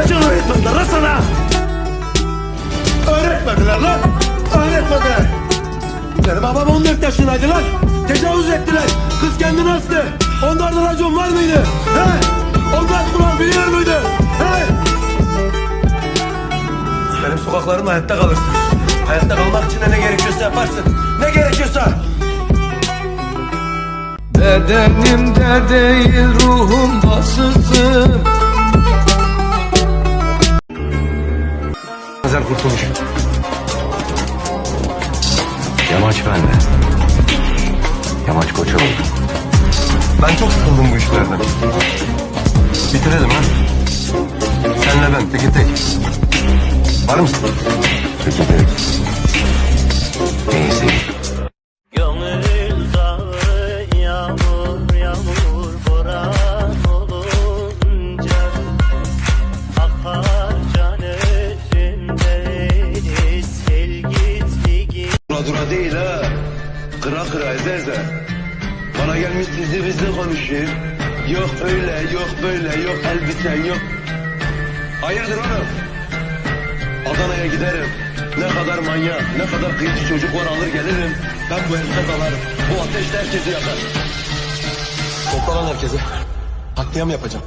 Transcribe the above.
Öğretmediler lan sana? Öğretmediler lan. Öğretmediler. Benim babam 14 yaşındaydı lan. Tecavüz ettiler. Kız kendini astı. Onlarda racon var mıydı? He? Onlar kural biliyor muydu? He? Benim sokaklarımda hayatta kalırsın. Hayatta kalmak için ne gerekiyorsa yaparsın. Ne gerekiyorsa. Bedenimde değil ruhumda sızım kurtuluş. Yamaç bende. Yamaç koça oldu. Ben çok sıkıldım bu işlerden. Bitirelim ha. Senle ben teki tek. Var mısın? Peki peki. Dura değil ha. Kıra kıra eze eze. Bana gelmiş sizi bizi konuşuyor. Yok öyle yok böyle yok elbisen yok. Hayırdır oğlum? Adana'ya giderim. Ne kadar manyak, ne kadar kıyıcı çocuk var alır gelirim. Ben bu herife dalarım. Bu ateşle herkesi yakar. Toplanan herkese. Katliam yapacağım.